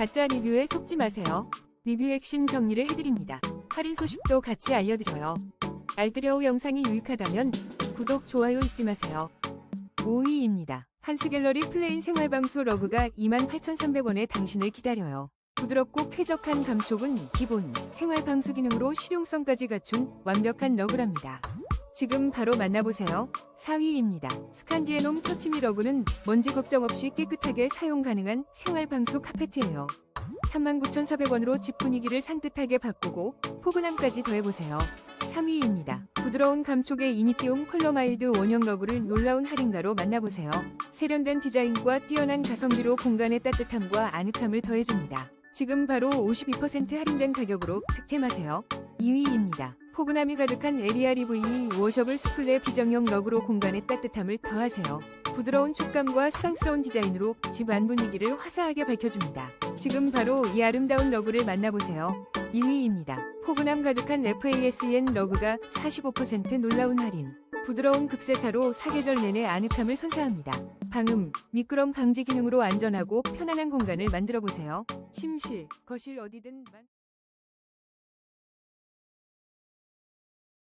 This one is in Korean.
가짜 리뷰에 속지 마세요. 리뷰 핵심 정리를 해드립니다. 할인 소식도 같이 알려드려요. 알뜰여우 영상이 유익하다면 구독, 좋아요 잊지 마세요. 5위입니다. 한스갤러리 플레인 생활방수 러그가 28,300원에 당신을 기다려요. 부드럽고 쾌적한 감촉은 기본, 생활방수 기능으로 실용성까지 갖춘 완벽한 러그랍니다. 지금 바로 만나보세요. 4위입니다. 스칸디에놈 터치미 러그는 먼지 걱정 없이 깨끗하게 사용 가능한 생활방수 카페트예요. 39,400원으로 집 분위기를 산뜻하게 바꾸고 포근함까지 더해보세요. 3위입니다. 부드러운 감촉의 이니티움 컬러 마일드 원형 러그를 놀라운 할인가로 만나보세요. 세련된 디자인과 뛰어난 가성비로 공간의 따뜻함과 아늑함을 더해줍니다. 지금 바로 52% 할인된 가격으로 득템하세요. 2위입니다. 포근함이 가득한 에리아 리브이 워셔블 스플레 비정형 러그로 공간의 따뜻함을 더하세요. 부드러운 촉감과 사랑스러운 디자인으로 집 안 분위기를 화사하게 밝혀줍니다. 지금 바로 이 아름다운 러그를 만나보세요. 2위입니다. 포근함 가득한 FASN 러그가 45% 놀라운 할인. 부드러운 극세사로 사계절 내내 아늑함을 선사합니다. 방음, 미끄럼 방지 기능으로 안전하고 편안한 공간을 만들어 보세요. 침실, 거실 어디든 만...